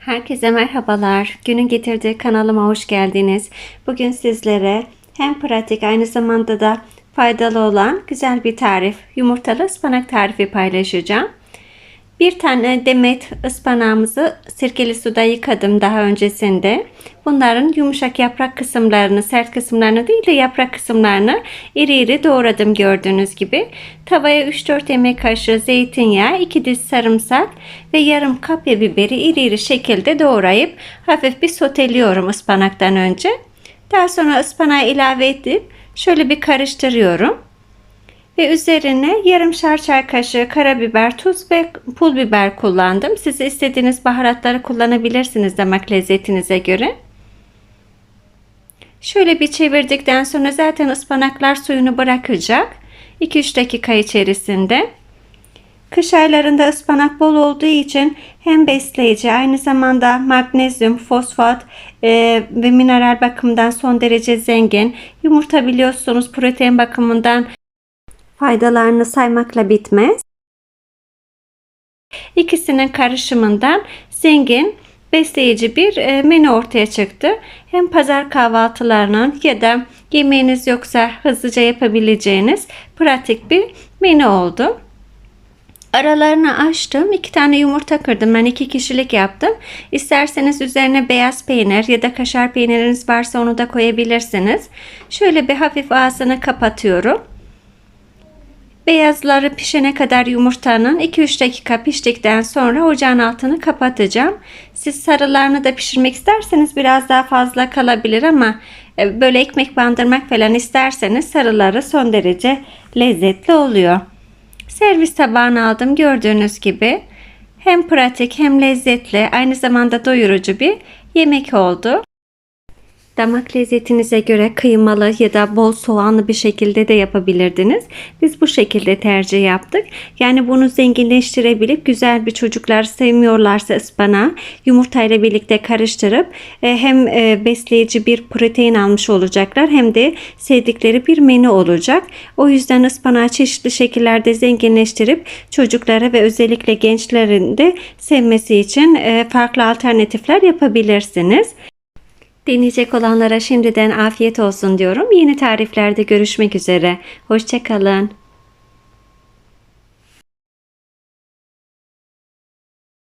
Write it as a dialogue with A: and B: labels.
A: Herkese merhabalar. Günün getirdiği kanalıma hoş geldiniz. Bugün sizlere hem pratik aynı zamanda da faydalı olan güzel bir tarif, yumurtalı ıspanak tarifi paylaşacağım. Bir tane demet ıspanağımızı sirkeli suda yıkadım daha öncesinde. Bunların yumuşak yaprak kısımlarını, sert kısımlarını değil de yaprak kısımlarını iri iri doğradım gördüğünüz gibi. Tavaya 3-4 yemek kaşığı zeytinyağı, 2 diş sarımsak ve yarım kapya biberi iri iri şekilde doğrayıp hafif bir soteliyorum ıspanaktan önce. Daha sonra ıspanağı ilave edip şöyle bir karıştırıyorum ve üzerine yarımşar çay kaşığı karabiber, tuz ve pul biber kullandım. Siz istediğiniz baharatları kullanabilirsiniz damak lezzetinize göre. Şöyle bir çevirdikten sonra zaten ıspanaklar suyunu bırakacak. 2-3 dakika içerisinde. Kış aylarında ıspanak bol olduğu için hem besleyici aynı zamanda magnezyum, fosfat e, ve mineral bakımından son derece zengin. Yumurta biliyorsunuz protein bakımından faydalarını saymakla bitmez. İkisinin karışımından zengin, besleyici bir e, menü ortaya çıktı. Hem pazar kahvaltılarının ya da yemeğiniz yoksa hızlıca yapabileceğiniz pratik bir menü oldu. Aralarını açtım. iki tane yumurta kırdım. Ben iki kişilik yaptım. İsterseniz üzerine beyaz peynir ya da kaşar peyniriniz varsa onu da koyabilirsiniz. Şöyle bir hafif ağzını kapatıyorum. Beyazları pişene kadar yumurtanın 2-3 dakika piştikten sonra ocağın altını kapatacağım. Siz sarılarını da pişirmek isterseniz biraz daha fazla kalabilir ama e, böyle ekmek bandırmak falan isterseniz sarıları son derece lezzetli oluyor. Servis tabağına aldım gördüğünüz gibi. Hem pratik hem lezzetli aynı zamanda doyurucu bir yemek oldu. Damak lezzetinize göre kıymalı ya da bol soğanlı bir şekilde de yapabilirdiniz. Biz bu şekilde tercih yaptık. Yani bunu zenginleştirebilip güzel bir çocuklar sevmiyorlarsa ıspanağı yumurtayla birlikte karıştırıp e, hem e, besleyici bir protein almış olacaklar hem de sevdikleri bir menü olacak. O yüzden ıspanağı çeşitli şekillerde zenginleştirip çocuklara ve özellikle gençlerin de sevmesi için e, farklı alternatifler yapabilirsiniz. Deneyecek olanlara şimdiden afiyet olsun diyorum. Yeni tariflerde görüşmek üzere. Hoşçakalın.